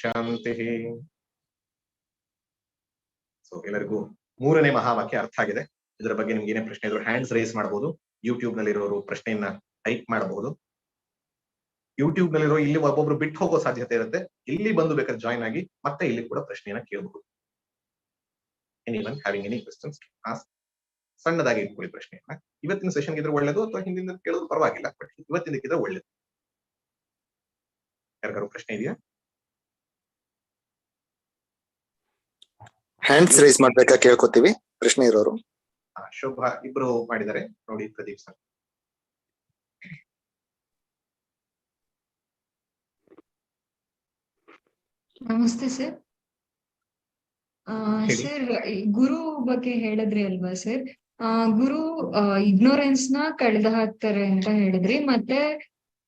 ಶಾಂತಿ so ಎಲ್ಲರಿಗೂ ಮೂರನೇ ಮಹಾವಾಕ್ಯ ಅರ್ಥ ಆಗಿದೆ. ಇದರ ಬಗ್ಗೆ ನಿಮ್ಗೆ ಏನೇ ಪ್ರಶ್ನೆ ಇದ್ರು ಹ್ಯಾಂಡ್ಸ್ ರೇಸ್ ಮಾಡಬಹುದು ಯೂಟ್ಯೂಬ್ ನಲ್ಲಿರೋರು ಪ್ರಶ್ನೆಯನ್ನ ಟೈಪ್ ಮಾಡಬಹುದು ಯೂಟ್ಯೂಬ್ ನಲ್ಲಿರೋ ಇಲ್ಲಿ ಒಬ್ಬೊಬ್ರು ಬಿಟ್ಟು ಹೋಗೋ ಸಾಧ್ಯತೆ ಇರುತ್ತೆ. ಇಲ್ಲಿ ಬಂದು ಬೇಕಾದ್ರೆ ಜಾಯ್ನ್ ಆಗಿ ಮತ್ತೆ ಇಲ್ಲಿ ಕೂಡ ಪ್ರಶ್ನೆಯನ್ನ ಕೇಳಬಹುದು ಎನಿವನ್ ಹ್ಯಾವಿಂಗ್ ಎನಿ ಕ್ವೆಶನ್ಸ್ ಸಣ್ಣದಾಗಿ ಇಟ್ಕೊಳ್ಳಿ ಪ್ರಶ್ನೆಯನ್ನ. ಇವತ್ತಿನ ಸೆಷನ್ ಇದ್ರೆ ಒಳ್ಳೇದು ಅಥವಾ ಹಿಂದಿನ ಕೇಳೋದು ಪರವಾಗಿಲ್ಲ ಬಟ್ ಇವತ್ತಿನ ಒಳ್ಳೇದು. ಯಾರಿಗಾರು ಪ್ರಶ್ನೆ ಇದೆಯಾ? ಹ್ಯಾಂಡ್ಸ್ ರೈಸ್ ಮಾಡ್ಬೇಕಾ ಕೇಳ್ಕೊತೀವಿ? ಪ್ರಶ್ನೆ ಇರೋರು. ಶೋಭಾ ಇಬ್ರು ಮಾಡಿದ್ದಾರೆ. ನೋಡಿ ಪ್ರದೀಪ್ ಸರ್. ನಮಸ್ತೆ ಸರ್. ಸರ್ ಗುರು ಬಗ್ಗೆ ಹೇಳಿದ್ರಿ ಅಲ್ವಾ ಸರ್? ಗುರು ಇಗ್ನೋರೆನ್ಸ್ನ ಕಳೆದ ಹಾಕ್ತಾರೆ ಅಂತ ಹೇಳಿದ್ರಿ. ಮತ್ತೆ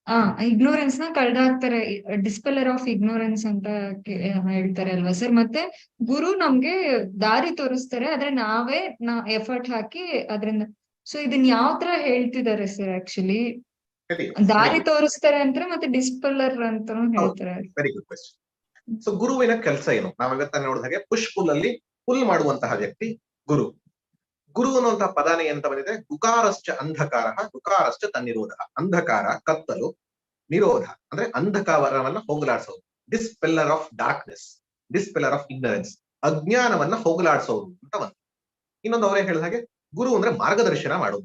ಆ ಇಗ್ನೋರೆನ್ಸ್ನ ಕಳ್ದಾಕ್ತಾರೆ ಹಾಕ್ತಾರೆ. ಡಿಸ್ಪೆಲ್ಲರ್ ಆಫ್ ಇಗ್ನೋರೆನ್ಸ್ ಅಂತ ಹೇಳ್ತಾರೆ ಅಲ್ವಾ ಸರ್ ಮತ್ತೆ ಗುರು ನಮ್ಗೆ ದಾರಿ ತೋರಿಸ್ತಾರೆ ಆದ್ರೆ ನಾವೇ ನಾ ಎಫರ್ಟ್ ಹಾಕಿ ಅದ್ರಿಂದ. ಸೊ ಇದನ್ ಯಾವ ತರ ಹೇಳ್ತಿದ್ದಾರೆ ಸರ್. ಆಕ್ಚುಲಿ ದಾರಿ ತೋರಿಸ್ತಾರೆ ಅಂದ್ರೆ ಮತ್ತೆ ಡಿಸ್ಪೆಲ್ಲರ್ ಅಂತ ಹೇಳ್ತಾರೆ. ವೆರಿ ಗುಡ್ ಕ್ವೆಶ್ಚನ್ ಸೊ ಗುರುವಿನ ಕೆಲಸ ಏನು? ನಾವು ಇವತ್ತ ನೋಡಿದ ಹಾಗೆ ಪುಷ್ ಪುಲ್ ಅಲ್ಲಿ ಪುಲ್ ಮಾಡುವಂತಹ ವ್ಯಕ್ತಿ ಗುರು. ಗುರು ಅನ್ನುವಂತಹ ಪದಾನೇ ಅಂತ ಬಂದಿದೆ? ಗುಕಾರಶ್ಚ ಅಂಧಕಾರ, ಗುಕಾರಶ್ಚ ತನ್ನಿರೋಧ. ಅಂಧಕಾರ, ಕತ್ತಲು, ನಿರೋಧ. ಅಂದ್ರೆ ಅಂಧಕಾರವನ್ನ ಹೋಗಲಾಡಿಸೋದು. Dispeller of darkness dispeller of ignorance ಅಜ್ಞಾನವನ್ನ ಹೋಗಲಾಡಿಸೋದು ಅಂತ ಒಂದು. ಇನ್ನೊಂದು ಅವರೇ ಹೇಳಿದ ಹಾಗೆ, ಗುರು ಅಂದ್ರೆ ಮಾರ್ಗದರ್ಶನ ಮಾಡೋದು.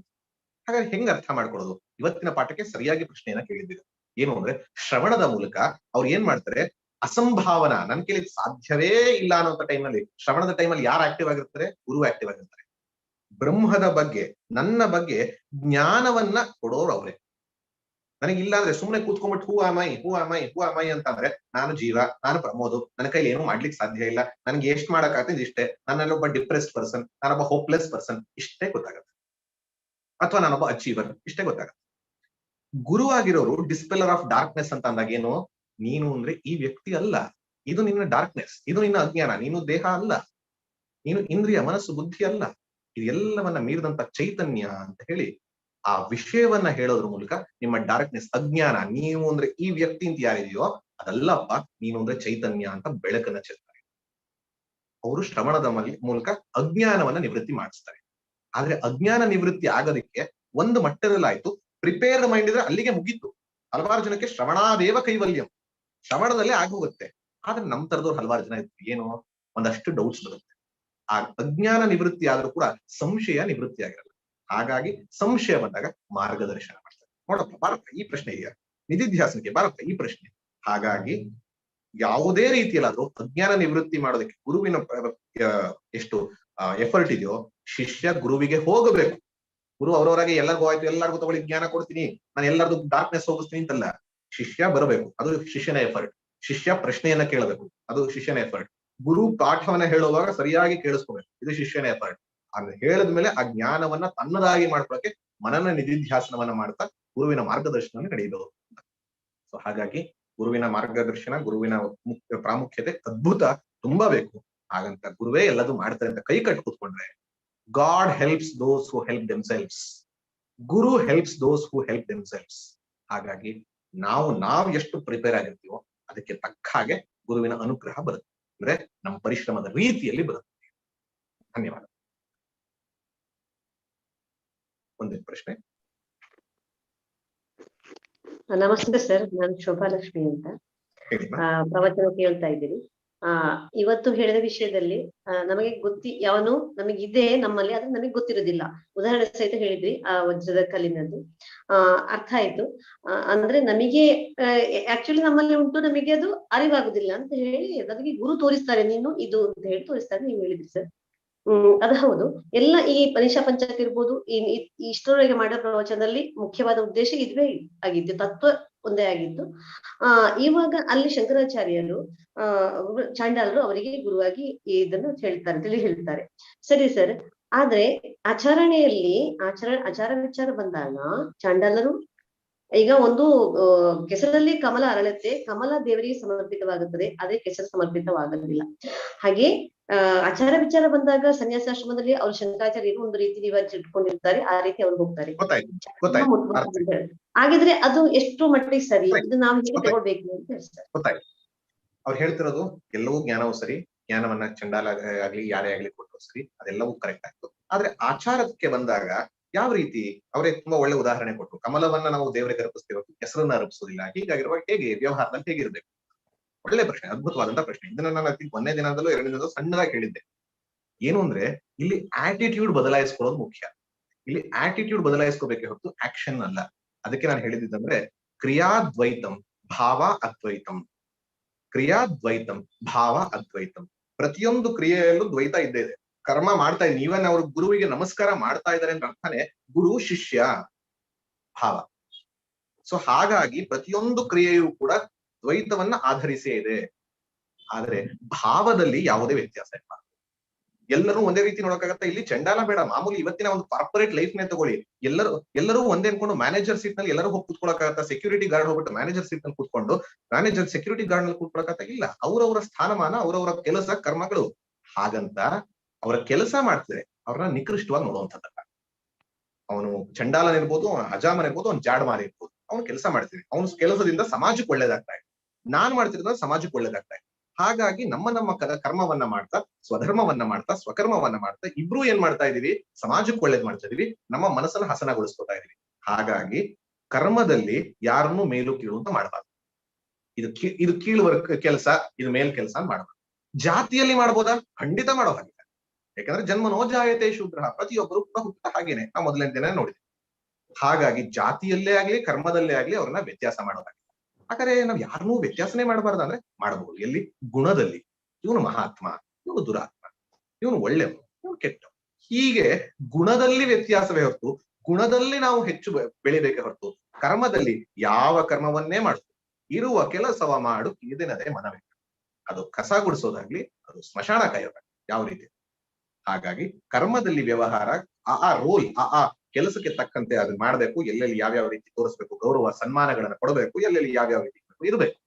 ಹಾಗಾದ್ರೆ ಹೆಂಗ್ ಅರ್ಥ ಮಾಡ್ಕೊಡೋದು ಇವತ್ತಿನ ಪಾಠಕ್ಕೆ ಸರಿಯಾಗಿ ಪ್ರಶ್ನೆಯನ್ನ ಕೇಳಿದ್ದೀರಿ ಏನು ಅಂದ್ರೆ, ಶ್ರವಣದ ಮೂಲಕ ಅವ್ರು ಏನ್ ಮಾಡ್ತಾರೆ? ಅಸಂಭಾವನ, ನನ್ ಕೇಳಿ ಸಾಧ್ಯವೇ ಇಲ್ಲ ಅನ್ನೋಂಥ ಟೈಮಲ್ಲಿ ಶ್ರವಣದ ಟೈಮಲ್ಲಿ ಯಾರು ಆಕ್ಟಿವ್ ಆಗಿರ್ತಾರೆ? ಗುರು ಆಕ್ಟಿವ್ ಆಗಿರ್ತಾರೆ. ಬ್ರಹ್ಮದ ಬಗ್ಗೆ, ನನ್ನ ಬಗ್ಗೆ ಜ್ಞಾನವನ್ನ ಕೊಡೋರು ಅವರೇ. ನನಗೆ ಇಲ್ಲ ಅಂದ್ರೆ ಸುಮ್ಮನೆ ಕೂತ್ಕೊಂಡ್ಬಿಟ್ಟು ಹೂ ಅಮಾಯಿ ಹೂ ಅಮಾಯಿ ಹೂ ಅಮಾಯಿ ಅಂತಂದ್ರೆ ನಾನು ಜೀವ, ನಾನು ಪ್ರಮೋದು, ನನ್ನ ಕೈಲಿ ಏನು ಮಾಡ್ಲಿಕ್ಕೆ ಸಾಧ್ಯ ಇಲ್ಲ. ನನಗೆ ಎಷ್ಟು ಮಾಡಕ್ಕಾಗ್ತದೆ ಇಷ್ಟೇ ಒಬ್ಬ ಡಿಪ್ರೆಸ್ಡ್ ಪರ್ಸನ್ ನಾನೊಬ್ಬ ಹೋಪ್ಲೆಸ್ ಪರ್ಸನ್ ಇಷ್ಟೇ ಗೊತ್ತಾಗತ್ತೆ. ಅಥವಾ ನಾನೊಬ್ಬ ಅಚೀವರ್ ಇಷ್ಟೇ ಗೊತ್ತಾಗತ್ತೆ. ಗುರು ಆಗಿರೋರು ಆಫ್ ಡಾರ್ಕ್ನೆಸ್ ಅಂತ ಅಂದಾಗ ಏನು? ನೀನು ಅಂದ್ರೆ ಈ ವ್ಯಕ್ತಿ ಅಲ್ಲ. ಇದು ನಿನ್ನ ಡಾರ್ಕ್ನೆಸ್ ಇದು ನಿನ್ನ ಅಜ್ಞಾನ, ನೀನು ದೇಹ ಅಲ್ಲ. ನೀನು ಇಂದ್ರಿಯ, ಮನಸ್ಸು, ಬುದ್ಧಿ ಅಲ್ಲ. ಇದೆಲ್ಲವನ್ನ ಮೀರಿದಂತ ಚೈತನ್ಯ ಅಂತ ಹೇಳಿ ಆ ವಿಷಯವನ್ನ ಹೇಳೋದ್ರ ಮೂಲಕ ನಿಮ್ಮ ಡಾರ್ಕ್ನೆಸ್ ಅಜ್ಞಾನ, ನೀವು ಅಂದ್ರೆ ಈ ವ್ಯಕ್ತಿ ಅಂತ ಯಾರಿದೆಯೋ ಅದಲ್ಲಪ್ಪ ನೀನು ಅಂದ್ರೆ ಚೈತನ್ಯ ಅಂತ ಬೆಳಕನ್ನ ಚೆಲ್ತಾರೆ. ಅವರು ಶ್ರವಣದ ಮಲ್- ಮೂಲಕ ಅಜ್ಞಾನವನ್ನ ನಿವೃತ್ತಿ ಮಾಡಿಸ್ತಾರೆ. ಆದ್ರೆ ಅಜ್ಞಾನ ನಿವೃತ್ತಿ ಆಗೋದಕ್ಕೆ ಒಂದು ಮಟ್ಟದಲ್ಲಾಯ್ತು. ಪ್ರಿಪೇರ್ಡ್ ಮೈಂಡ್ ಇದ್ರೆ ಅಲ್ಲಿಗೆ ಮುಗೀತು. ಹಲವಾರು ಜನಕ್ಕೆ ಶ್ರವಣಾದೇವ ಕೈವಲ್ಯಂ. ಶ್ರವಣದಲ್ಲೇ ಆಗೋಗುತ್ತೆ. ಆದ್ರೆ ನಮ್ ತರದವ್ರು ಹಲವಾರು ಜನ ಇತ್ತು ಏನು? ಒಂದಷ್ಟು ಡೌಟ್ಸ್ ಬರುತ್ತೆ. ಆ ಅಜ್ಞಾನ ನಿವೃತ್ತಿ ಆದ್ರೂ ಕೂಡ ಸಂಶಯ ನಿವೃತ್ತಿ ಆಗಿರಲ್ಲ. ಹಾಗಾಗಿ ಸಂಶಯ ಬಂದಾಗ ಮಾರ್ಗದರ್ಶನ ಮಾಡ್ತಾರೆ. ನೋಡಪ್ಪ ಭಾರತ ಈ ಪ್ರಶ್ನೆ ಇದೆಯಾ? ನಿಧಿಧ್ಯಾಸನಕ್ಕೆ ಭಾರತ ಈ ಪ್ರಶ್ನೆ. ಹಾಗಾಗಿ ಯಾವುದೇ ರೀತಿಯಲ್ಲಾದ್ರೂ ಅಜ್ಞಾನ ನಿವೃತ್ತಿ ಮಾಡೋದಕ್ಕೆ ಗುರುವಿನ ಎಷ್ಟು ಎಫರ್ಟ್ ಇದೆಯೋ, ಶಿಷ್ಯ ಗುರುವಿಗೆ ಹೋಗಬೇಕು. ಗುರು ಅವರವರಾಗೆ ಎಲ್ಲರಿಗೂ ಆಯ್ತು, ಎಲ್ಲರಿಗೂ ತಗೊಳ್ಳಿ, ಜ್ಞಾನ ಕೊಡ್ತೀನಿ, ನಾನು ಎಲ್ಲರದು ಡಾರ್ಕ್ನೆಸ್ ಹೋಗಿಸ್ತೀನಿ ಅಂತಲ್ಲ. ಶಿಷ್ಯ ಬರಬೇಕು. ಅದು ಶಿಷ್ಯನ ಎಫರ್ಟ್ ಶಿಷ್ಯ ಪ್ರಶ್ನೆಯನ್ನ ಕೇಳಬೇಕು. ಅದು ಶಿಷ್ಯನ ಎಫರ್ಟ್ ಗುರು ಪಾಠವನ್ನ ಹೇಳುವಾಗ ಸರಿಯಾಗಿ ಕೇಳಿಸ್ಕೋಬೇಕು. ಇದು ಶಿಷ್ಯನ ಎಫರ್ಟ್ ಹೇಳಿದ ಹೇಳಿದ್ಮೇಲೆ ಆ ಜ್ಞಾನವನ್ನ ತನ್ನದಾಗಿ ಮಾಡ್ಕೊಳಕ್ಕೆ ಮನನ ನಿಧಿಧ್ಯಾಸನವನ್ನ ಮಾಡ್ತಾ ಗುರುವಿನ ಮಾರ್ಗದರ್ಶನ ನಡೆಯಬಹುದು ಸೊ ಹಾಗಾಗಿ ಗುರುವಿನ ಮಾರ್ಗದರ್ಶನ, ಗುರುವಿನ ಮುಖ್ಯ ಪ್ರಾಮುಖ್ಯತೆ ಅದ್ಭುತ, ತುಂಬಾ ಬೇಕು. ಹಾಗಂತ ಗುರುವೇ ಎಲ್ಲದೂ ಮಾಡ್ತಾರೆ ಅಂತ ಕೈ ಕಟ್ಟು ಕೂತ್ಕೊಂಡ್ರೆ, God helps those who help themselves Guru helps those who help themselves ಹಾಗಾಗಿ ನಾವು ನಾವು ಎಷ್ಟು ಪ್ರಿಪೇರ್ ಆಗಿರ್ತೀವೋ ಅದಕ್ಕೆ ತಕ್ಕ ಹಾಗೆ ಗುರುವಿನ ಅನುಗ್ರಹ ಬರುತ್ತೆ. ಅಂದ್ರೆ ನಮ್ಮ ಪರಿಶ್ರಮದ ರೀತಿಯಲ್ಲಿ ಬರುತ್ತೆ ಧನ್ಯವಾದ. ಒಂದೇ ಪ್ರಶ್ನೆ. ನಮಸ್ತೆ ಸರ್ ನಾನು ಶೋಭಾಲಕ್ಷ್ಮಿ ಅಂತ. ಪ್ರವಚನ ಕೇಳ್ತಾ ಇದ್ದೀನಿ. ಆ, ಇವತ್ತು ಹೇಳಿದ ವಿಷಯದಲ್ಲಿ ನಮಗೆ ಗೊತ್ತಿ, ಯಾವನು ನಮಗಿದೆ ನಮ್ಮಲ್ಲಿ ಆದ್ರೆ ನಮಗೆ ಗೊತ್ತಿರೋದಿಲ್ಲ. ಉದಾಹರಣೆ ಸಹಿತ ಹೇಳಿದ್ವಿ, ಆ ವಜ್ರದ ಕಲ್ಲಿನದ್ದು. ಆ, ಅರ್ಥ ಆಯ್ತು. ಅಂದ್ರೆ ನಮಗೆ ಆಕ್ಚುಲಿ ನಮ್ಮಲ್ಲಿ ಉಂಟು, ನಮಗೆ ಅದು ಅರಿವಾಗುದಿಲ್ಲ ಅಂತ ಹೇಳಿ ನಮಗೆ ಗುರು ತೋರಿಸ್ತಾರೆ, ನೀನು ಇದು ಅಂತ ಹೇಳಿ ತೋರಿಸ್ತಾರೆ, ನೀವು ಹೇಳಿದ್ರಿ ಸರ್. ಹ್ಮ್, ಅದು ಹೌದು. ಎಲ್ಲ ಈ ಪರೀಕ್ಷಾ ಪಂಚಾಯತ್ ಇರ್ಬೋದು ಇಷ್ಟರವರೆಗೆ ಮಾಡೋ ಪ್ರವಚನದಲ್ಲಿ ಮುಖ್ಯವಾದ ಉದ್ದೇಶ ಇದುವೇ ಆಗಿತ್ತು, ತತ್ವ ಒಂದೇ ಆಗಿತ್ತು. ಆ, ಇವಾಗ ಅಲ್ಲಿ ಶಂಕರಾಚಾರ್ಯರು ಆ ಚಾಂಡಾಲರು ಅವರಿಗೆ ಗುರುವಾಗಿ ಇದನ್ನು ಹೇಳ್ತಾರೆ ತಿಳಿ ಹೇಳ್ತಾರೆ. ಸರಿ ಸರ್ ಆದ್ರೆ ಆಚರಣೆಯಲ್ಲಿ ಆಚರ ಆಚಾರ ವಿಚಾರ ಬಂದಾಗ ಚಾಂಡಾಲರು ಈಗ ಒಂದು ಕೆಸರಲ್ಲಿ ಕಮಲ ಅರಳತ್ತೆ ಕಮಲ ದೇವರಿಗೆ ಸಮರ್ಪಿತವಾಗುತ್ತದೆ ಆದ್ರೆ ಕೆಸರು ಸಮರ್ಪಿತವಾಗಲಿಲ್ಲ ಹಾಗೆ ಅಹ್ ಆಚಾರ ವಿಚಾರ ಬಂದಾಗ ಸನ್ಯಾಸಾಶ್ರಮದಲ್ಲಿ ಅವ್ರು ಶಂಕರಾಚಾರ್ಯರು ಒಂದು ರೀತಿ ನಿವಾರಿಸಿ ಇಟ್ಕೊಂಡಿರ್ತಾರೆ ಆ ರೀತಿ ಅವ್ರು ಹೋಗ್ತಾರೆ. ಹಾಗಿದ್ರೆ ಅದು ಎಷ್ಟು ಮಟ್ಟಿಗೆ ಸರಿ? ಇದು ನಾವು ಹೇಗೆ ತಗೋಬೇಕು ತಗೊಳ್ಬೇಕು ಅಂತ ಹೇಳ್ತಾರೆ. ಅವ್ರು ಹೇಳ್ತಿರೋದು ಎಲ್ಲವೂ ಜ್ಞಾನವೂ ಸರಿ, ಜ್ಞಾನವನ್ನ ಚಂಡಾಲ ಆಗ್ಲಿ, ಯಾರೇ ಆಗ್ಲಿ ಕೊಟ್ಟರು ಸರಿ, ಅದೆಲ್ಲವೂ ಕರೆಕ್ಟ್ ಆಯ್ತು ಆದ್ರೆ ಆಚಾರಕ್ಕೆ ಬಂದಾಗ ಯಾವ ರೀತಿ? ಅವರೇ ತುಂಬಾ ಒಳ್ಳೆ ಉದಾಹರಣೆ ಕೊಟ್ಟರು ಕಮಲವನ್ನ ನಾವು ದೇವರಿಗೆ ಅರ್ಪಿಸ್ತಿರೋದು ಹೆಸರನ್ನ ಅರ್ಪಿಸೋದಿಲ್ಲ. ಹೀಗಾಗಿರುವ ಹೇಗೆ? ವ್ಯವಹಾರದಲ್ಲಿ ಹೇಗಿರ್ಬೇಕು ಒಳ್ಳೆ ಪ್ರಶ್ನೆ ಅದ್ಭುತವಾದಂತಹ ಪ್ರಶ್ನೆ. ಇದನ್ನ ನಾನು ಅತಿ ಒಂದೇ ದಿನದಲ್ಲೂ ಎರಡನೇ ದಿನದಲ್ಲೂ ಸಣ್ಣದಾಗಿ ಹೇಳಿದ್ದೆ. ಏನು ಅಂದ್ರೆ, ಇಲ್ಲಿ ಆಟಿಟ್ಯೂಡ್ ಬದಲಾಯಿಸ್ಕೊಳ್ಳೋದು ಮುಖ್ಯ. ಇಲ್ಲಿ ಆಟಿಟ್ಯೂಡ್ ಬದಲಾಯಿಸ್ಕೋಬೇಕೆ ಹೊರತು ಆಕ್ಷನ್ ಅಲ್ಲ. ಅದಕ್ಕೆ ನಾನು ಹೇಳಿದ್ದಂದ್ರೆ ಕ್ರಿಯಾದ್ವೈತಂ, ಭಾವ ಅದ್ವೈತಂ. ಕ್ರಿಯಾದ್ವೈತಂ, ಭಾವ ಅದ್ವೈತಂ. ಪ್ರತಿಯೊಂದು ಕ್ರಿಯೆಯಲ್ಲೂ ದ್ವೈತ ಇದ್ದೇ ಇದೆ. ಕರ್ಮ ಮಾಡ್ತಾ ಇದ್ದೀನಿ ಈವನ್ ಅವ್ರ ಗುರುವಿಗೆ ನಮಸ್ಕಾರ ಮಾಡ್ತಾ ಇದ್ದಾರೆ ಅಂತ ಅರ್ಥನೆ ಗುರು, ಶಿಷ್ಯ, ಭಾವ. ಸೊ ಹಾಗಾಗಿ ಪ್ರತಿಯೊಂದು ಕ್ರಿಯೆಯೂ ಕೂಡ ದ್ವೈತವನ್ನ ಆಧರಿಸೇ ಇದೆ. ಆದರೆ ಭಾವದಲ್ಲಿ ಯಾವುದೇ ವ್ಯತ್ಯಾಸ ಇಲ್ಲ. ಎಲ್ಲರೂ ಒಂದೇ ರೀತಿ ನೋಡಕ್ಕಾಗತ್ತೆ? ಇಲ್ಲಿ ಚಂಡಾಲ ಬೇಡ, ಮಾಮೂಲಿ ಇವತ್ತಿನ ಒಂದು ಕಾರ್ಪೊರೇಟ್ ಲೈಫ್ ನೇ ತಗೊಳ್ಳಿ. ಎಲ್ಲರೂ ಎಲ್ಲರೂ ಒಂದೇ ಅನ್ಕೊಂಡು ಮ್ಯಾನೇಜರ್ ಸೀಟ್ನಲ್ಲಿ ಎಲ್ಲರೂ ಹೋಗಿ ಕೂತ್ಕೊಳಕಾಗತ್ತ ಸೆಕ್ಯೂರಿಟಿ ಗಾರ್ಡ್ ಹೋಗ್ಬಿಟ್ಟು ಮ್ಯಾನೇಜರ್ ಸೀಟ್ನಲ್ಲಿ ಕುತ್ಕೊಂಡು ಮ್ಯಾನೇಜರ್ ಸೆಕ್ಯೂರಿಟಿ ಗಾರ್ಡ್ನಲ್ಲಿ ಕುತ್ಕೊಳಕಾಗತ್ತ ಇಲ್ಲ, ಅವರವರ ಸ್ಥಾನಮಾನ, ಅವರವರ ಕೆಲಸ, ಕರ್ಮಗಳು. ಹಾಗಂತ ಅವರ ಕೆಲಸ ಮಾಡ್ತಾರೆ ಅವ್ರನ್ನ ನಿಕೃಷ್ಟವಾಗಿ ನೋಡುವಂಥದ್ದಲ್ಲ. ಅವನು ಚಂಡಾಲನ್ ಇರ್ಬೋದು, ಅವನ ಅಜಾಮನ್ ಇರ್ಬೋದು, ಅವ್ನು ಜಾಡ್ಮಾರಿ ಇರ್ಬೋದು. ಅವನು ಕೆಲಸ ಮಾಡ್ತೀನಿ ಅವನ ಕೆಲಸದಿಂದ ಸಮಾಜಕ್ಕೆ ಒಳ್ಳೇದಾಗ್ತಾ ಇದೆ. ನಾನ್ ಮಾಡ್ತಿರೋದ್ರ ಸಮಾಜಕ್ಕೆ ಒಳ್ಳೇದಾಗ್ತಾ ಇದೆ. ಹಾಗಾಗಿ ನಮ್ಮ ನಮ್ಮ ಕರ್ಮವನ್ನ ಮಾಡ್ತಾ, ಸ್ವಧರ್ಮವನ್ನ ಮಾಡ್ತಾ, ಸ್ವಕರ್ಮವನ್ನ ಮಾಡ್ತಾ, ಇಬ್ರು ಏನ್ ಮಾಡ್ತಾ ಇದೀವಿ ಸಮಾಜಕ್ಕೆ ಒಳ್ಳೇದ್ ಮಾಡ್ತಾ ಇದೀವಿ ನಮ್ಮ ಮನಸ್ಸನ್ನ ಹಸನಗೊಳಿಸ್ಕೊತಾ ಇದೀವಿ ಹಾಗಾಗಿ ಕರ್ಮದಲ್ಲಿ ಯಾರನ್ನು ಮೇಲು ಕೀಳು ಅಂತ ಮಾಡಬಾರ್ದು. ಇದು ಇದು ಕೀಳುವ ಕೆಲಸ, ಇದು ಮೇಲ್ ಕೆಲಸ ಮಾಡಬಾರ್ದು. ಜಾತಿಯಲ್ಲಿ ಮಾಡ್ಬೋದಾ? ಖಂಡಿತ ಮಾಡೋ ಹಾಗಿಲ್ಲ. ಯಾಕಂದ್ರೆ ಜನ್ಮನೋ ಜಾಯತೆ ಶೂದ್ರ. ಪ್ರತಿಯೊಬ್ಬರು ಕೂಡ ಹಾಗೇನೆ. ನಾವು ಮೊದಲನೇ ದಿನ ನೋಡಿದ್ವಿ. ಹಾಗಾಗಿ ಜಾತಿಯಲ್ಲೇ ಆಗ್ಲಿ, ಕರ್ಮದಲ್ಲೇ ಆಗ್ಲಿ ಅವ್ರನ್ನ ವ್ಯತ್ಯಾಸ ಮಾಡೋದಾಗಿಲ್ಲ ಹಾಗಾದ್ರೆ ನಾವ್ ಯಾರನ್ನೂ ವ್ಯತ್ಯಾಸನೆ ಮಾಡಬಾರ್ದು ಅಂದ್ರೆ ಮಾಡಬಹುದು ಎಲ್ಲಿ? ಗುಣದಲ್ಲಿ. ಇವನು ಮಹಾತ್ಮ, ಇವನು ದುರಾತ್ಮ, ಇವನು ಒಳ್ಳೆಯವನು ಇವನು ಕೆಟ್ಟ ಹೀಗೆ ಗುಣದಲ್ಲಿ ವ್ಯತ್ಯಾಸವೇ ಹೊರತು ಗುಣದಲ್ಲಿ ನಾವು ಹೆಚ್ಚು ಬೆಳಿಬೇಕ ಹೊರತು ಕರ್ಮದಲ್ಲಿ ಯಾವ ಕರ್ಮವನ್ನೇ ಮಾಡುದು ಇರುವ ಕೆಲಸವ ಮಾಡು ಇದನ್ನದೇ ಮನವೇ. ಅದು ಕಸ ಗುಡಿಸೋದಾಗ್ಲಿ, ಅದು ಸ್ಮಶಾನ ಕಾಯೋದಾಗ್ಲಿ, ಯಾವ ರೀತಿ? ಹಾಗಾಗಿ ಕರ್ಮದಲ್ಲಿ ವ್ಯವಹಾರ, ಆ ಆ ರೋಲ್ ಆ ಆ ಕೆಲಸಕ್ಕೆ ತಕ್ಕಂತೆ ಅದನ್ನ ಮಾಡಬೇಕು. ಎಲ್ಲೆಲ್ಲಿ ಯಾವ್ಯಾವ ರೀತಿ ತೋರಿಸ್ಬೇಕು, ಗೌರವ, ಸನ್ಮಾನಗಳನ್ನ ಕೊಡಬೇಕು, ಎಲ್ಲೆಲ್ಲಿ ಯಾವ್ಯಾವ ರೀತಿ ಇರಬೇಕು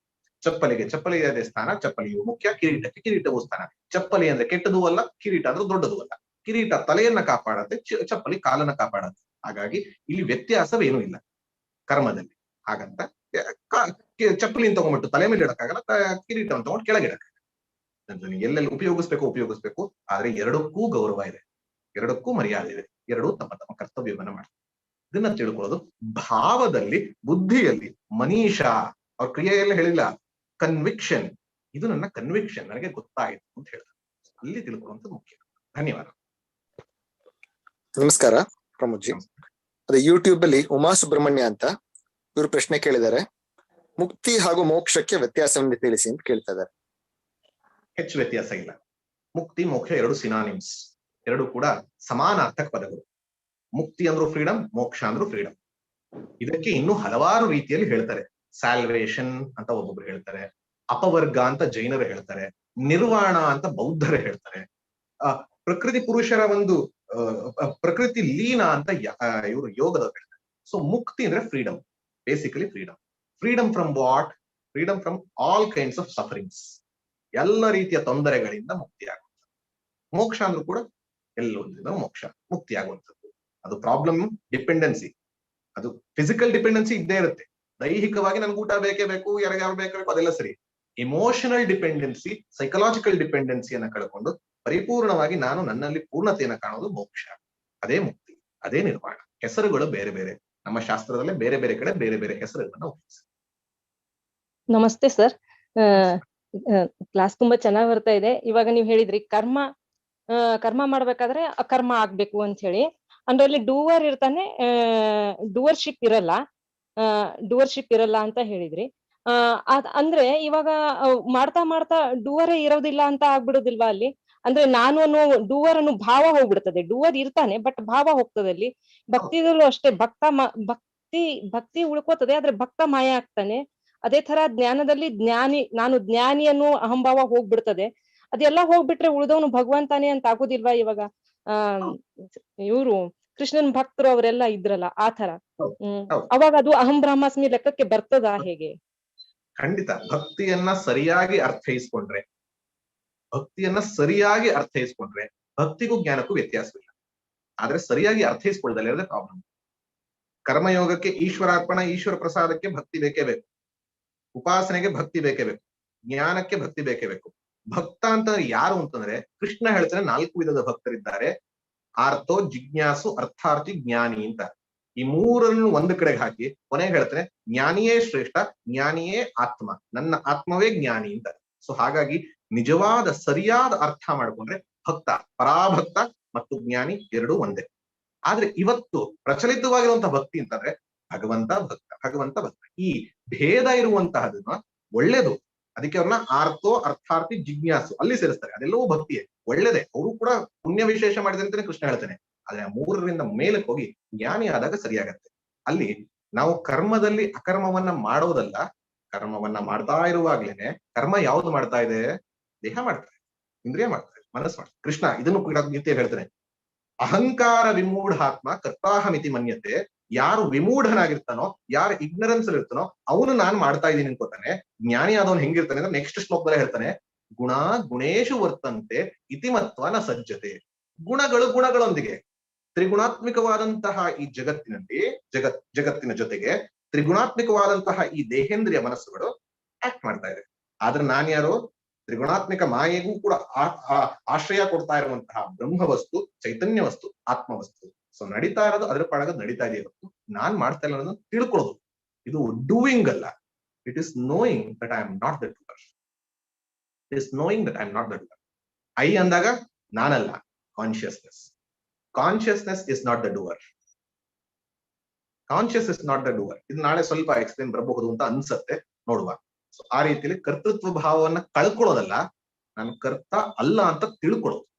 ಚಪ್ಪಲಿಗೆ ಚಪ್ಪಲಿಗೆ ಸ್ಥಾನ, ಚಪ್ಪಲಿಯು ಮುಖ್ಯ, ಕಿರೀಟಕ್ಕೆ ಕಿರೀಟವು ಸ್ಥಾನ. ಚಪ್ಪಲಿ ಅಂದ್ರೆ ಕೆಟ್ಟದೂ ಅಲ್ಲ, ಕಿರೀಟ ಅಂದ್ರೆ ದೊಡ್ಡದು ಅಲ್ಲ. ಕಿರೀಟ ತಲೆಯನ್ನ ಕಾಪಾಡತ್ತೆ ಚಪ್ಪಲಿ ಕಾಲನ್ನ ಕಾಪಾಡತ್ತೆ. ಹಾಗಾಗಿ ಇಲ್ಲಿ ವ್ಯತ್ಯಾಸವೇನೂ ಇಲ್ಲ ಕರ್ಮದಲ್ಲಿ. ಹಾಗಂತ ಚಪ್ಪಲಿನ ತಗೊಂಡ್ಬಿಟ್ಟು ತಲೆ ಮೇಲೆ ಇಡಕ್ಕಾಗಲ್ಲ ಕಿರೀಟವನ್ನು ತಗೊಂಡು ಕೆಳಗಿಡಕ್ಕಾಗಲ್ಲ ಎಲ್ಲೆಲ್ಲಿ ಉಪಯೋಗಿಸ್ಬೇಕು ಉಪಯೋಗಿಸ್ಬೇಕು, ಆದ್ರೆ ಎರಡಕ್ಕೂ ಗೌರವ ಇದೆ. ಎರಡಕ್ಕೂ ಮರ್ಯಾದೆ ಇದೆ. ಎರಡೂ ತಮ್ಮ ತಮ್ಮ ಕರ್ತವ್ಯವನ್ನು ಮಾಡ್ತಾರೆ. ಇದನ್ನ ತಿಳ್ಕೊಳ್ಳೋದು ಭಾವದಲ್ಲಿ ಬುದ್ಧಿಯಲ್ಲಿ ಮನೀಷಾ ಅವ್ರ ಕ್ರಿಯೆಯಲ್ಲಿ ಹೇಳಿಲ್ಲ ಕನ್ವಿಕ್ಷನ್ ಇದು ನನ್ನ ಕನ್ವಿಕ್ಷನ್ ನನಗೆ ಗೊತ್ತಾಯಿತು ಅಂತ ಹೇಳ್ತಾರೆ. ಅಲ್ಲಿ ತಿಳ್ಕೊಳ್ಳುವಂಥದ್ದು ಮುಖ್ಯ. ಧನ್ಯವಾದ. ನಮಸ್ಕಾರ ಪ್ರಮೋದ್ಜಿ. ಅದೇ ಯೂಟ್ಯೂಬ್ ಅಲ್ಲಿ ಉಮಾ ಸುಬ್ರಹ್ಮಣ್ಯ ಅಂತ ಇವರು ಪ್ರಶ್ನೆ ಕೇಳಿದ್ದಾರೆ. ಮುಕ್ತಿ ಹಾಗೂ ಮೋಕ್ಷಕ್ಕೆ ವ್ಯತ್ಯಾಸವನ್ನು ತಿಳಿಸಿ ಅಂತ ಕೇಳ್ತಾ ಇದ್ದಾರೆ. ಹೆಚ್ಚು ವ್ಯತ್ಯಾಸ ಇಲ್ಲ. ಮುಕ್ತಿ ಮೋಕ್ಷ ಎರಡು ಸಿನಾನಿಮ್ಸ್ ಎರಡು ಕೂಡ ಸಮಾನಾರ್ಥಕ ಪದಗಳು. ಮುಕ್ತಿ ಅಂದ್ರೂ ಫ್ರೀಡಮ್ ಮೋಕ್ಷ ಅಂದ್ರೂ ಫ್ರೀಡಮ್ ಇದಕ್ಕೆ ಇನ್ನೂ ಹಲವಾರು ರೀತಿಯಲ್ಲಿ ಹೇಳ್ತಾರೆ. ಸ್ಯಾಲ್ವೇಷನ್ ಅಂತ ಒಬ್ಬೊಬ್ರು ಹೇಳ್ತಾರೆ. ಅಪವರ್ಗ ಅಂತ ಜೈನರು ಹೇಳ್ತಾರೆ. ನಿರ್ವಾಣ ಅಂತ ಬೌದ್ಧರು ಹೇಳ್ತಾರೆ. ಪ್ರಕೃತಿ ಪುರುಷರ ಒಂದು ಪ್ರಕೃತಿ ಲೀನ ಅಂತ ಇವರು ಯೋಗದವರು ಹೇಳ್ತಾರೆ. ಸೊ ಮುಕ್ತಿ ಅಂದ್ರೆ freedom basically freedom freedom from what freedom from all kinds of sufferings ಎಲ್ಲ ರೀತಿಯ ತೊಂದರೆಗಳಿಂದ ಮುಕ್ತಿ ಆಗುತ್ತೆ ಮೋಕ್ಷ ಅಂದ್ರೂ ಕೂಡ ಎಲ್ಲೊಂದಿನ ಮೋಕ್ಷ, ಮುಕ್ತಿ ಆಗುವಂಥದ್ದು. ಅದು ಪ್ರಾಬ್ಲಮ್ ಡಿಪೆಂಡೆನ್ಸಿ ಅದು ಫಿಸಿಕಲ್ ಡಿಪೆಂಡೆನ್ಸಿ ಇದ್ದೇ ಇರುತ್ತೆ. ದೈಹಿಕವಾಗಿ ನನ್ಗೆ ಊಟ ಬೇಕೇ ಬೇಕು ಯಾರಿಗಾರು ಬೇಕೇ ಬೇಕು, ಅದೆಲ್ಲ ಸರಿ. ಇಮೋಷನಲ್ ಡಿಪೆಂಡೆನ್ಸಿ ಸೈಕಲಾಜಿಕಲ್ ಡಿಪೆಂಡೆನ್ಸಿಯನ್ನು ಕಳ್ಕೊಂಡು ಪರಿಪೂರ್ಣವಾಗಿ ನಾನು ನನ್ನಲ್ಲಿ ಪೂರ್ಣತೆಯನ್ನು ಕಾಣೋದು ಮೋಕ್ಷ. ಅದೇ ಮುಕ್ತಿ, ಅದೇ ನಿರ್ವಾಣ. ಹೆಸರುಗಳು ಬೇರೆ ಬೇರೆ. ನಮ್ಮ ಶಾಸ್ತ್ರದಲ್ಲೇ ಬೇರೆ ಬೇರೆ ಕಡೆ ಬೇರೆ ಬೇರೆ ಹೆಸರುಗಳನ್ನ ಉಪಯೋಗಿಸ್ತಾರೆ. ನಮಸ್ತೆ ಸರ್. ಕ್ಲಾಸ್ ತುಂಬಾ ಚೆನ್ನಾಗಿ ಬರ್ತಾ ಇದೆ. ಇವಾಗ ನೀವು ಹೇಳಿದ್ರಿ ಕರ್ಮ ಕರ್ಮ ಮಾಡ್ಬೇಕಾದ್ರೆ ಅಕರ್ಮ ಆಗ್ಬೇಕು ಅಂತ ಹೇಳಿ ಅಂದ್ರೆ ಅಲ್ಲಿ ಡೂವರ್ ಇರ್ತಾನೆ ಡೂವರ್ಶಿಪ್ ಇರಲ್ಲ. ಡೂವರ್ಶಿಪ್ ಇರಲ್ಲ ಅಂತ ಹೇಳಿದ್ರಿ. ಆ, ಅದ್ ಅಂದ್ರೆ ಇವಾಗ ಮಾಡ್ತಾ ಮಾಡ್ತಾ ಡೂವರೇ ಇರೋದಿಲ್ಲ ಅಂತ ಆಗ್ಬಿಡೋದಿಲ್ವಾ ಅಲ್ಲಿ? ಅಂದ್ರೆ ನಾನು ಅನ್ನೋ ಡೂವರ್ ಅನ್ನೋ ಭಾವ ಹೋಗ್ಬಿಡ್ತದೆ. ಡೂವರ್ ಇರ್ತಾನೆ ಬಟ್ ಭಾವ ಹೋಗ್ತದೆ ಅಲ್ಲಿ. ಭಕ್ತಿದಲ್ಲೂ ಅಷ್ಟೇ, ಭಕ್ತ ಭಕ್ತಿ ಭಕ್ತಿ ಉಳ್ಕೋತದೆ, ಆದ್ರೆ ಭಕ್ತ ಮಾಯ ಆಗ್ತಾನೆ. ಅದೇ ತರ ಜ್ಞಾನದಲ್ಲಿ ಜ್ಞಾನಿ, ನಾನು ಜ್ಞಾನಿ ಅನ್ನೋ ಅಹಂಭಾವ ಹೋಗ್ಬಿಡ್ತದೆ. ಅದೆಲ್ಲ ಹೋಗ್ಬಿಟ್ರೆ ಉಳಿದವನು ಭಗವಂತಾನೆ ಅಂತ ಆಗೋದಿಲ್ವಾ ಇವಾಗ? ಆ ಇವ್ರು ಕೃಷ್ಣನ್ ಭಕ್ತರು ಅವರೆಲ್ಲ ಇದ್ರಲ್ಲ ಆತರ ಹ್ಮ್. ಅವಾಗ ಅದು ಅಹಂ ಬ್ರಹ್ಮಾಸ್ಮಿ ಲೆಕ್ಕಕ್ಕೆ ಬರ್ತದ ಹೇಗೆ? ಖಂಡಿತ. ಭಕ್ತಿಯನ್ನ ಸರಿಯಾಗಿ ಅರ್ಥೈಸ್ಕೊಂಡ್ರೆ ಭಕ್ತಿಯನ್ನ ಸರಿಯಾಗಿ ಅರ್ಥೈಸ್ಕೊಂಡ್ರೆ ಭಕ್ತಿಗೂ ಜ್ಞಾನಕ್ಕೂ ವ್ಯತ್ಯಾಸವಿಲ್ಲ. ಆದ್ರೆ ಸರಿಯಾಗಿ ಅರ್ಥೈಸ್ಕೊಳ್ದಲ್ಲೇ ಇರೋದೇ ಪ್ರಾಬ್ಲಮ್ ಕರ್ಮಯೋಗಕ್ಕೆ ಈಶ್ವರಾರ್ಪಣ ಈಶ್ವರ ಪ್ರಸಾದಕ್ಕೆ ಭಕ್ತಿ ಬೇಕೇ ಬೇಕು. ಉಪಾಸನೆಗೆ ಭಕ್ತಿ ಬೇಕೇ ಬೇಕು. ಜ್ಞಾನಕ್ಕೆ ಭಕ್ತಿ ಬೇಕೇ ಬೇಕು. ಭಕ್ತ ಅಂತ ಯಾರು ಅಂತಂದ್ರೆ ಕೃಷ್ಣ ಹೇಳ್ತಾನೆ ನಾಲ್ಕು ವಿಧದ ಭಕ್ತರಿದ್ದಾರೆ. ಆರ್ಥೋ ಜಿಜ್ಞಾಸು ಅರ್ಥಾರ್ಥಿ ಜ್ಞಾನಿ ಅಂತ. ಈ ಮೂರನ್ನು ಒಂದು ಕಡೆಗೆ ಹಾಕಿ ಕೊನೆಗೆ ಹೇಳ್ತಾನೆ, ಜ್ಞಾನಿಯೇ ಶ್ರೇಷ್ಠ, ಜ್ಞಾನಿಯೇ ಆತ್ಮ, ನನ್ನ ಆತ್ಮವೇ ಜ್ಞಾನಿ ಅಂತ. ಸೊ ಹಾಗಾಗಿ ನಿಜವಾದ ಸರಿಯಾದ ಅರ್ಥ ಮಾಡ್ಕೊಂಡ್ರೆ ಭಕ್ತ, ಪರಾಭಕ್ತ ಮತ್ತು ಜ್ಞಾನಿ ಎರಡೂ ಒಂದೇ. ಆದ್ರೆ ಇವತ್ತು ಪ್ರಚಲಿತವಾಗಿರುವಂತಹ ಭಕ್ತಿ ಅಂತಂದ್ರೆ ಭಗವಂತ ಭಕ್ತ ಭಗವಂತ ಭಕ್ತ. ಈ ಭೇದ ಇರುವಂತಹದನ್ನ ಒಳ್ಳೇದು ಅದಕ್ಕೆ ಅವ್ರನ್ನ ಆರ್ತೋ ಅರ್ಥಾರ್ಥಿ ಜಿಜ್ಞಾಸು ಅಲ್ಲಿ ಸೇರಿಸ್ತಾರೆ. ಅದೆಲ್ಲವೂ ಭಕ್ತಿಯೇ. ಒಳ್ಳೇದೇ. ಅವರು ಕೂಡ ಪುಣ್ಯ ವಿಶೇಷ ಮಾಡಿದ್ರೆ ಅಂತಾನೆ ಕೃಷ್ಣ ಹೇಳ್ತಾನೆ. ಆದ್ರೆ ಮೂರರಿಂದ ಮೇಲಕ್ಕೆ ಹೋಗಿ ಜ್ಞಾನಿ ಆದಾಗ ಸರಿಯಾಗತ್ತೆ. ಅಲ್ಲಿ ನಾವು ಕರ್ಮದಲ್ಲಿ ಅಕರ್ಮವನ್ನ ಮಾಡೋದಲ್ಲ, ಕರ್ಮವನ್ನ ಮಾಡ್ತಾ ಇರುವಾಗ್ಲೇನೆ ಕರ್ಮ ಯಾವ್ದು ಮಾಡ್ತಾ ಇದೆ? ದೇಹ ಮಾಡ್ತಾ ಇದೆ, ಇಂದ್ರಿಯ ಮಾಡ್ತಾ ಮನಸ್ಸು ಮಾಡ್ತಾ ಕೃಷ್ಣ ಇದನ್ನು ಕೂಡ ಗೀತೆ ಹೇಳ್ತಾನೆ. ಅಹಂಕಾರ ವಿಮೂಢಾತ್ಮ ಕರ್ತಾಹಮಿತಿ ಮನ್ಯತೆ ಯಾರು ವಿಮೂಢನಾಗಿರ್ತಾನೋ, ಯಾರು ಇಗ್ನರೆನ್ಸ್ ಅಲ್ಲಿ ಇರ್ತಾನೋ, ಅವನು ನಾನು ಮಾಡ್ತಾ ಇದ್ದೀನಿ ಅನ್ಕೋತಾನೆ, ಜ್ಞಾನಿ ಆದವನು ಹೆಂಗಿರ್ತಾನೆ ಅಂದ್ರೆ ನೆಕ್ಸ್ಟ್ ಶ್ಲೋಕದಲ್ಲಿ ಹೇಳ್ತಾನೆ, ಗುಣ ಗುಣೇಶು ವರ್ತಂತೆ ಇತಿಮತ್ವ ನ ಸಜ್ಜತೆ. ಗುಣಗಳು ಗುಣಗಳೊಂದಿಗೆ. ತ್ರಿಗುಣಾತ್ಮಕವಾದಂತಹ ಈ ಜಗತ್ತಿನಲ್ಲಿ, ಜಗತ್, ಜಗತ್ತಿನ ಜೊತೆಗೆ ತ್ರಿಗುಣಾತ್ಮಕವಾದಂತಹ ಈ ದೇಹೇಂದ್ರಿಯ ಮನಸ್ಸುಗಳು ಆಕ್ಟ್ ಮಾಡ್ತಾ ಇದೆ. ಆದ್ರೆ ನಾನ್ಯಾರು ತ್ರಿಗುಣಾತ್ಮಕ ಮಾಯೆಗೂ ಕೂಡ ಆಶ್ರಯ ಕೊಡ್ತಾ ಇರುವಂತಹ ಬ್ರಹ್ಮ ವಸ್ತು ಚೈತನ್ಯ ವಸ್ತು ಆತ್ಮ ವಸ್ತು ಸೊ ನಡೀತಾ ಇರೋದು ಅದ್ರ ಪಾಡಗ ನಡೀತಾ ಇದೆಯೋ ನಾನ್ ಮಾಡ್ತಾ ಇಲ್ಲ ಅನ್ನೋದನ್ನ ತಿಳ್ಕೊಳ್ಳೋದು. ಇದು ಡೂಯಿಂಗ್ ಅಲ್ಲ. It is knowing that I am not the doer it is knowing that I am not the doer I ಅಂದಾಗ ನಾನಲ್ಲ. Consciousness consciousness is not the doer conscious is not the doer ಇದು ನಾಳೆ ಸ್ವಲ್ಪ explain ಬರಬಹುದು ಅಂತ ಅನ್ಸತ್ತೆ. ನೋಡುವ. So ಆ ರೀತಿಯಲ್ಲಿ ಕರ್ತೃತ್ವ ಭಾವವನ್ನ ಕಳ್ಕೊಳ್ಳೋದಲ್ಲ. ನಾನು ಕರ್ತ ಅಲ್ಲ ಅಂತ ತಿಳ್ಕೊಳ್ಳೋದು.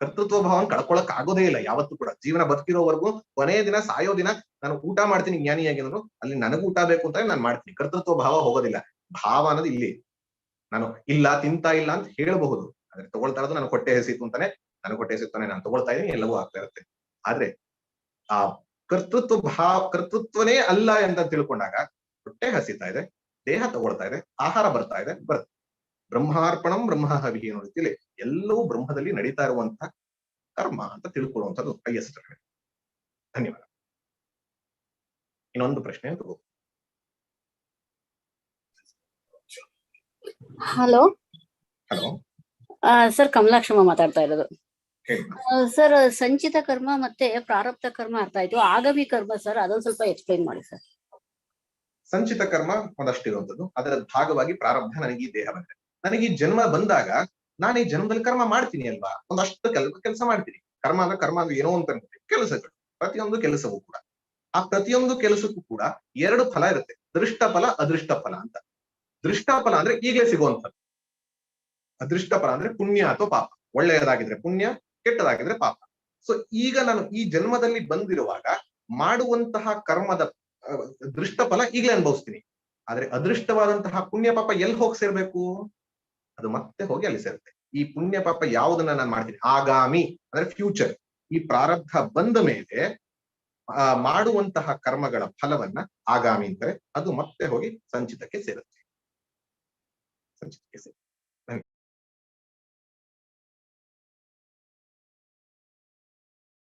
ಕರ್ತೃತ್ವ ಭಾವನ ಕಳ್ಕೊಳಕ್ ಆಗೋದೇ ಇಲ್ಲ. ಯಾವತ್ತೂ ಕೂಡ ಜೀವನ ಬದುಕಿರೋವರೆಗೂ ಕೊನೆಯ ದಿನ ಸಾಯೋ ದಿನ ನಾನು ಊಟ ಮಾಡ್ತೀನಿ ಜ್ಞಾನಿಯಾಗಿ ನಾನು ಅಲ್ಲಿ ನನಗೂ ಊಟ ಬೇಕು ಅಂತ ನಾನು ಮಾಡ್ತೀನಿ. ಕರ್ತೃತ್ವ ಭಾವ ಹೋಗೋದಿಲ್ಲ. ಭಾವ ಅನ್ನೋದು ಇಲ್ಲಿ. ನಾನು ಇಲ್ಲ, ತಿಂತಾ ಇಲ್ಲ ಅಂತ ಹೇಳಬಹುದು. ಆದ್ರೆ ತಗೊಳ್ತಾ ಇರೋದು ನಾನು ಹೊಟ್ಟೆ ಹೆಸಿತು ಅಂತಾನೆ ನಾನು ಹೊಟ್ಟೆ ಅಂತಾನೆ ನಾನು ತಗೊಳ್ತಾ ಇದ್ದೀನಿ, ಎಲ್ಲವೂ ಆಗ್ತಾ ಇರುತ್ತೆ. ಆದ್ರೆ ಆ ಕರ್ತೃತ್ವ ಭಾವ ಕರ್ತೃತ್ವನೇ ಅಲ್ಲ ಅಂತ ತಿಳ್ಕೊಂಡಾಗ ಹೊಟ್ಟೆ ಹಸಿತಾ ಇದೆ, ದೇಹ ತಗೊಳ್ತಾ ಇದೆ, ಆಹಾರ ಬರ್ತಾ ಇದೆ, ಬರುತ್ತೆ. ಬ್ರಹ್ಮಾರ್ಪಣಂ ಬ್ರಹ್ಮ ಹವಿ ಅನ್ನೋ ರೀತಿಯಲ್ಲಿ ಎಲ್ಲವೂ ಬ್ರಹ್ಮದಲ್ಲಿ ನಡೀತಾ ಇರುವಂತಹ ಕರ್ಮ ಅಂತ ತಿಳ್ಕೊಳ್ಳುವಂಥದ್ದು ಹೈಯೆಸ್ಟ್ ಧನ್ಯವಾದ. ಇನ್ನೊಂದು ಪ್ರಶ್ನೆ ಅಂತ ಹಲೋ ಹಲೋ ಸರ್ ಕಮಲಾಕ್ಷಮ್ಮ ಮಾತಾಡ್ತಾ ಇರೋದು. ಸರ್ ಸಂಚಿತ ಕರ್ಮ ಮತ್ತೆ ಪ್ರಾರಬ್ಧ ಕರ್ಮ ಅರ್ಥ ಆಯ್ತು. ಆಗಮಿ ಕರ್ಮ ಸರ್ ಅದೊಂದ್ ಸ್ವಲ್ಪ ಎಕ್ಸ್ಪ್ಲೈನ್ ಮಾಡಿ ಸರ್. ಸಂಚಿತ ಕರ್ಮ ಒಂದಷ್ಟು ಇರುವಂತದ್ದು ಅದರ ಭಾಗವಾಗಿ ಪ್ರಾರಬ್ಧ ನನಗೆ ಈ ದೇಹ ಬಂದ್ರೆ ನನಗೆ ಈ ಜನ್ಮ ಬಂದಾಗ ನಾನು ಈ ಜನ್ಮದಲ್ಲಿ ಕರ್ಮ ಮಾಡ್ತೀನಿ ಅಲ್ವಾ? ಒಂದಷ್ಟು ಕೆಲ, ಕೆಲಸ ಮಾಡ್ತೀನಿ. ಕರ್ಮ ಅಂದ್ರೆ ಕರ್ಮ ಅಂದ್ರೆ ಏನೋ ಅಂತ ಕೆಲಸಗಳು. ಪ್ರತಿಯೊಂದು ಕೆಲಸವೂ ಕೂಡ. ಆ ಪ್ರತಿಯೊಂದು ಕೆಲಸಕ್ಕೂ ಕೂಡ ಎರಡು ಫಲ ಇರುತ್ತೆ. ದೃಷ್ಟ ಫಲ ಅದೃಷ್ಟ ಫಲ ಅಂತ. ದೃಷ್ಟ ಫಲ ಅಂದ್ರೆ ಈಗಲೇ ಸಿಗುವಂಥದ್ದು. ಅದೃಷ್ಟ ಫಲ ಅಂದ್ರೆ ಪುಣ್ಯ ಅಥವಾ ಪಾಪ. ಒಳ್ಳೆಯದಾಗಿದ್ರೆ ಪುಣ್ಯ, ಕೆಟ್ಟದಾಗಿದ್ರೆ ಪಾಪ. ಸೊ ಈಗ ನಾನು ಈ ಜನ್ಮದಲ್ಲಿ ಬಂದಿರುವಾಗ ಮಾಡುವಂತಹ ಕರ್ಮದ ದೃಷ್ಟ ಫಲ ಈಗಲೇ ಅನುಭವಿಸ್ತೀನಿ. ಆದ್ರೆ ಅದೃಷ್ಟವಾದಂತಹ ಪುಣ್ಯ ಪಾಪ ಎಲ್ಲಿ ಹೋಗಿ ಸೇರ್ಬೇಕು? ಅದು ಮತ್ತೆ ಹೋಗಿ ಅಲ್ಲಿ ಸೇರುತ್ತೆ. ಈ ಪುಣ್ಯ ಪಾಪ ಯಾವುದನ್ನ ನಾನು ಮಾಡ್ತೀನಿ? ಆಗಾಮಿ, ಅಂದ್ರೆ ಫ್ಯೂಚರ್ ಈ ಪ್ರಾರಬ್ಧ ಬಂದ ಮೇಲೆ ಮಾಡುವಂತಹ ಕರ್ಮಗಳ ಫಲವನ್ನ ಆಗಾಮಿ ಅಂತಾರೆ. ಅದು ಮತ್ತೆ ಹೋಗಿ ಸಂಚಿತಕ್ಕೆ ಸೇರುತ್ತೆ. ಸಂಚಿತಕ್ಕೆ ಸೇರುತ್ತೆ.